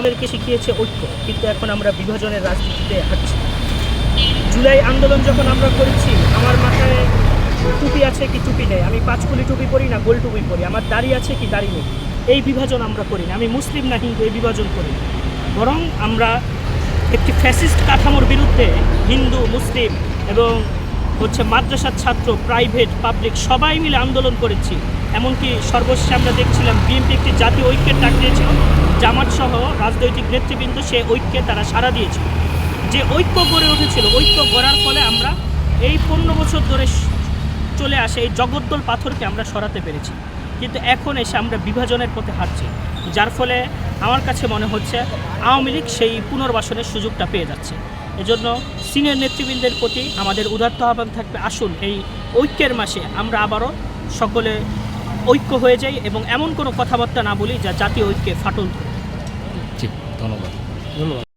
আমাদেরকে শিখিয়েছে ঐক্য, কিন্তু এখন আমরা বিভাজনের রাজনীতিতে হাঁটছি। জুলাই আন্দোলন যখন আমরা করেছি, আমার মাথায় টুপি আছে কি টুপি নেই? আমি পাঁচকুলি টুপি পরি না, গোল টুপি পরি। আমার দাড়ি আছে কি দাড়ি নেই? এই বিভাজন আমরা করি না। আমি মুসলিম না হিন্দু, এই বিভাজন করি। বরং আমরা একটি ফ্যাসিস্ট কাঠামোর বিরুদ্ধে হিন্দু, মুসলিম এবং হচ্ছে মাদ্রাসার ছাত্র প্রাইভেট পাবলিক সবাই মিলে আন্দোলন করেছি। এমনকি সর্বশেষে আমরা দেখছিলাম বিএনপি একটি জাতীয় ঐক্যের ডাক দিয়েছিল। জামাত সহ রাজনৈতিক নেতৃবৃন্দ সে ঐক্যে তারা সাড়া দিয়েছিল। যে ঐক্য গড়ে উঠেছিল, ঐক্য গড়ার ফলে আমরা এই পনেরো বছর ধরে চলে আসে এই জগদ্দল পাথরকে আমরা সরাতে পেরেছি। কিন্তু এখন এসে আমরা বিভাজনের পথে হাঁটছি, যার ফলে আমার কাছে মনে হচ্ছে আওয়ামী লীগ সেই পুনর্বাসনের সুযোগটা পেয়ে যাচ্ছে। এজন্য সিনিয়র নেতৃবৃন্দের প্রতি আমাদের উদাত্ত আহ্বান থাকবে, আসুন এই ঐক্যের মাসে আমরা আবারও সকলে ঐক্য হয়ে যাই এবং এমন কোনো কথাবার্তা না বলি যা জাতীয় ঐক্যে ফাটল ধন্যবাদ। ধন্যবাদ।